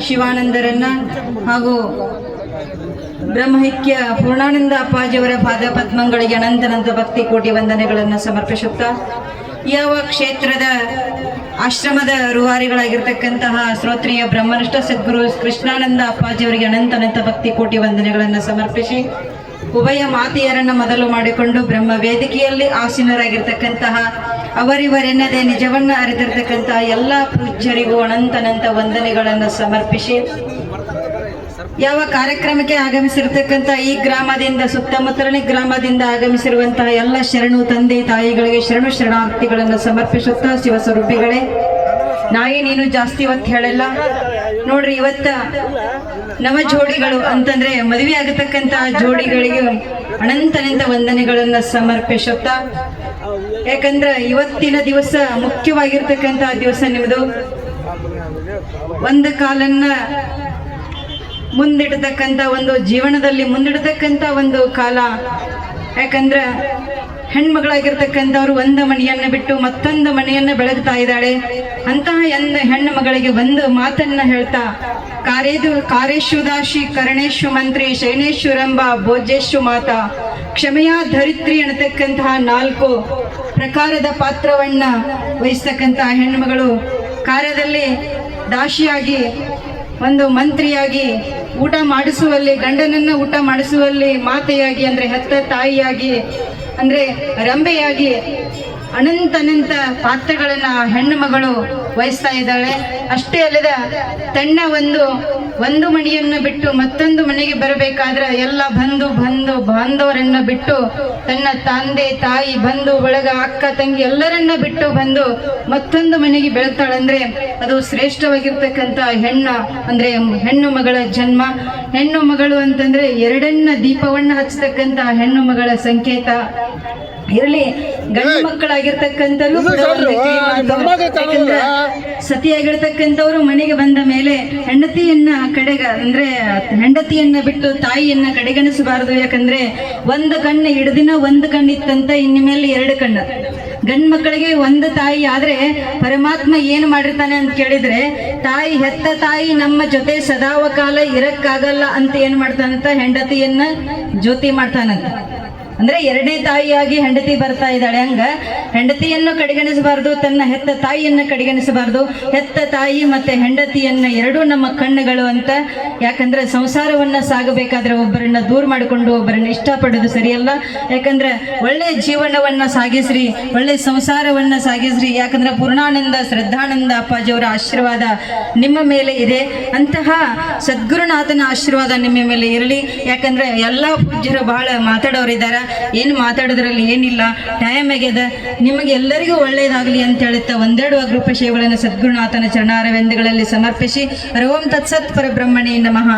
ಶಿವಾನಂದರನ್ನ ಹಾಗೂ ಬ್ರಹ್ಮಹಿಕ್ಯ ಪೂರ್ಣಾನಂದ ಅಪ್ಪಾಜಿಯವರ ಪಾದ ಪದ್ಮಗಳಿಗೆ ಅನಂತನಂತ ಭಕ್ತಿ ಕೋಟಿ ವಂದನೆಗಳನ್ನು ಸಮರ್ಪಿಸುತ್ತಾ ಯಾವ ಕ್ಷೇತ್ರದ ಆಶ್ರಮದ ರೂವಾರಿಗಳಾಗಿರ್ತಕ್ಕಂತಹ ಶ್ರೋತ್ರಿಯ ಬ್ರಹ್ಮನಿಷ್ಠ ಸದ್ಗುರು ಕೃಷ್ಣಾನಂದ ಅಪ್ಪಾಜಿಯವರಿಗೆ ಅನಂತನಂತ ಭಕ್ತಿ ಕೋಟಿ ವಂದನೆಗಳನ್ನು ಸಮರ್ಪಿಸಿ ಉಭಯ ಮಾತೆಯರನ್ನ ಮೊದಲು ಮಾಡಿಕೊಂಡು ಬ್ರಹ್ಮ ವೇದಿಕೆಯಲ್ಲಿ ಆಸೀನರಾಗಿರ್ತಕ್ಕಂತಹ ಅವರಿವರೆನ್ನದೆ ನಿಜವನ್ನ ಅರಿತಿರ್ತಕ್ಕಂತಹ ಎಲ್ಲ ಪೂಜ್ಯರಿಗೂ ಅನಂತನಂತ ವಂದನೆಗಳನ್ನು ಸಮರ್ಪಿಸಿ. ಯಾವ ಕಾರ್ಯಕ್ರಮಕ್ಕೆ ಆಗಮಿಸಿರ್ತಕ್ಕಂಥ ಈ ಗ್ರಾಮದಿಂದ, ಸುತ್ತಮುತ್ತಲನೇ ಗ್ರಾಮದಿಂದ ಆಗಮಿಸಿರುವಂತಹ ಎಲ್ಲ ಶರಣು ತಂದೆ ತಾಯಿಗಳಿಗೆ ಶರಣು ಶರಣಾರ್ಥಿಗಳನ್ನು ಸಮರ್ಪಿಸುತ್ತಾ ಶಿವಸ್ವರೂಪಿಗಳೇ ನಾಯಿ ನೀನು ಜಾಸ್ತಿ ಇವತ್ತು ಹೇಳಲ್ಲ. ನೋಡ್ರಿ, ಇವತ್ತ ನವ ಜೋಡಿಗಳು ಅಂತಂದ್ರೆ ಮದುವೆ ಆಗತಕ್ಕಂತ ಜೋಡಿಗಳಿಗೆ ಅನಂತನಂತ ವಂದನೆಗಳನ್ನ ಸಮರ್ಪಿಸುತ್ತಾ. ಯಾಕಂದ್ರೆ ಇವತ್ತಿನ ದಿವಸ ಮುಖ್ಯವಾಗಿರ್ತಕ್ಕಂತ ದಿವಸ ನಿಮ್ಮದು ಒಂದು ಕಾಲನ್ನ ಮುಂದಿಡತಕ್ಕಂಥ ಒಂದು ಜೀವನದಲ್ಲಿ ಮುಂದಿಡತಕ್ಕಂಥ ಒಂದು ಕಾಲ. ಯಾಕಂದ್ರೆ ಹೆಣ್ಮಗಳಾಗಿರ್ತಕ್ಕಂಥವ್ರು ಒಂದು ಮನೆಯನ್ನ ಬಿಟ್ಟು ಮತ್ತೊಂದು ಮನೆಯನ್ನ ಬೆಳಗ್ತಾ ಇದ್ದಾಳೆ. ಅಂತಹ ಎಂದ ಹೆಣ್ಣು ಮಗಳಿಗೆ ಒಂದು ಮಾತನ್ನ ಹೇಳ್ತಾ, ಕಾರೇದು ಕಾರೇಶು ದಾಶಿ ಕರಣೇಶು ಮಂತ್ರಿ ಶೈನೇಶ್ವರಂಬ ಭೋಜೇಶು ಮಾತಾ, ಕ್ಷಮೆಯ ಧರಿತ್ರಿ ಅನ್ನತಕ್ಕಂತಹ ನಾಲ್ಕು ಪ್ರಕಾರದ ಪಾತ್ರವನ್ನ ವಹಿಸ್ತಕ್ಕಂತಹ ಹೆಣ್ಣುಮಗಳು. ಕಾರ್ಯದಲ್ಲಿ ದಾಶಿಯಾಗಿ, ಒಂದು ಮಂತ್ರಿಯಾಗಿ, ಊಟ ಮಾಡಿಸುವಲ್ಲಿ, ಗಂಡನನ್ನ ಊಟ ಮಾಡಿಸುವಲ್ಲಿ ಮಾತೆಯಾಗಿ, ಅಂದ್ರೆ ಹೆತ್ತ ತಾಯಿಯಾಗಿ ಅಂದ್ರೆ ರಂಬೆಯಾಗಿ ಅನಂತನಂತ ಪಾತ್ರಗಳನ್ನ ಹೆಣ್ಣು ಮಗಳು ವಹಿಸ್ತಾ ಇದ್ದಾಳೆ. ಅಷ್ಟೇ ಅಲ್ಲದ ತನ್ನ ಒಂದು ಒಂದು ಮನೆಯನ್ನು ಬಿಟ್ಟು ಮತ್ತೊಂದು ಮನೆಗೆ ಬರಬೇಕಾದ್ರೆ ಎಲ್ಲ ಬಂಧು ಬಂಧು ಬಾಂಧವರನ್ನು ಬಿಟ್ಟು ತನ್ನ ತಂದೆ ತಾಯಿ ಬಂಧು ಬಳಗ ಅಕ್ಕ ತಂಗಿ ಎಲ್ಲರನ್ನ ಬಿಟ್ಟು ಬಂದು ಮತ್ತೊಂದು ಮನೆಗೆ ಬೆಳತಾಳಂದ್ರೆ ಅದು ಶ್ರೇಷ್ಠವಾಗಿರ್ತಕ್ಕಂಥ ಹೆಣ್ಣ ಅಂದ್ರೆ ಹೆಣ್ಣು ಮಗಳ ಜನ್ಮ. ಹೆಣ್ಣು ಮಗಳು ಅಂತಂದ್ರೆ ಎರಡನ್ನ ದೀಪವನ್ನ ಹಚ್ಚತಕ್ಕಂತ ಹೆಣ್ಣು ಮಗಳ ಸಂಕೇತ. ಇರಲಿ ಗಂಡು ಮಕ್ಕಳಾಗಿರ್ತಕ್ಕಂಥವ್ರು ಸತಿಯಾಗಿರ್ತಕ್ಕಂಥವ್ರು ಮನೆಗೆ ಬಂದ ಮೇಲೆ ಹೆಂಡತಿಯನ್ನ ಕಡೆಗ ಅಂದ್ರೆ ಹೆಂಡತಿಯನ್ನ ಬಿಟ್ಟು ತಾಯಿಯನ್ನ ಕಡೆಗಣಿಸಬಾರದು. ಯಾಕಂದ್ರೆ ಒಂದು ಕಣ್ಣು ಹಿಡ್ದಿನ ಒಂದು ಕಣ್ಣಿತ್ತಂತ ಇನ್ನು ಮೇಲೆ ಎರಡು ಕಣ್ಣು. ಗಂಡು ಮಕ್ಕಳಿಗೆ ಒಂದು ತಾಯಿ ಆದ್ರೆ ಪರಮಾತ್ಮ ಏನು ಮಾಡಿರ್ತಾನೆ ಅಂತ ಕೇಳಿದ್ರೆ ತಾಯಿ ಹೆತ್ತ ತಾಯಿ ನಮ್ಮ ಜೊತೆ ಸದಾವ ಕಾಲ ಇರಕ್ಕಾಗಲ್ಲ ಅಂತ ಏನ್ ಮಾಡ್ತಾನಂತ ಹೆಂಡತಿಯನ್ನ ಜ್ಯೋತಿ ಮಾಡ್ತಾನಂತ. ಅಂದ್ರೆ ಎರಡನೇ ತಾಯಿಯಾಗಿ ಹೆಂಡತಿ ಬರ್ತಾ ಇದ್ದಾಳೆ. ಹಂಗ ಹೆಂಡತಿಯನ್ನು ಕಡೆಗಣಿಸಬಾರ್ದು, ತನ್ನ ಹೆತ್ತ ತಾಯಿಯನ್ನ ಕಡೆಗಣಿಸಬಾರ್ದು. ಹೆತ್ತ ತಾಯಿ ಮತ್ತೆ ಹೆಂಡತಿಯನ್ನ ಎರಡೂ ನಮ್ಮ ಕಣ್ಣುಗಳು ಅಂತ. ಯಾಕಂದ್ರೆ ಸಂಸಾರವನ್ನ ಸಾಗಬೇಕಾದ್ರೆ ಒಬ್ಬರನ್ನ ದೂರ ಮಾಡಿಕೊಂಡು ಒಬ್ಬರನ್ನ ಇಷ್ಟಪಡೋದು ಸರಿಯಲ್ಲ. ಯಾಕಂದ್ರೆ ಒಳ್ಳೆ ಜೀವನವನ್ನ ಸಾಗಿಸ್ರಿ, ಒಳ್ಳೆ ಸಂಸಾರವನ್ನ ಸಾಗಿಸ್ರಿ. ಯಾಕಂದ್ರೆ ಪೂರ್ಣಾನಂದ, ಶ್ರದ್ಧಾನಂದ ಅಪ್ಪಾಜಿಯವರ ಆಶೀರ್ವಾದ ನಿಮ್ಮ ಮೇಲೆ ಇದೆ. ಅಂತಹ ಸದ್ಗುರುನಾಥನ ಆಶೀರ್ವಾದ ನಿಮ್ಮ ಮೇಲೆ ಇರಲಿ. ಯಾಕಂದ್ರೆ ಎಲ್ಲ ಪೂಜ್ಯರು ಬಹಳ ಮಾತಾಡೋರಿದ್ದಾರೆ. ಏನು ಮಾತಾಡೋದ್ರಲ್ಲಿ ಏನಿಲ್ಲ? ಟೈಮ್ ಆಗ್ಯದ ನಿಮಗೆ ಎಲ್ಲರಿಗೂ ಒಳ್ಳೆಯದಾಗಲಿ ಅಂತ ಹೇಳುತ್ತಾ ಒಂದೆರಡು ಅಗ್ರೂಪ ಸೇವೆಗಳನ್ನು ಸದ್ಗುರುನಾಥನ ಚರಣಾರವೆಂದುಗಳಲ್ಲಿ ಸಮರ್ಪಿಸಿ. ಓಂ ತತ್ಸತ್ ಪರಬ್ರಹ್ಮಣೇ ನಮಃ.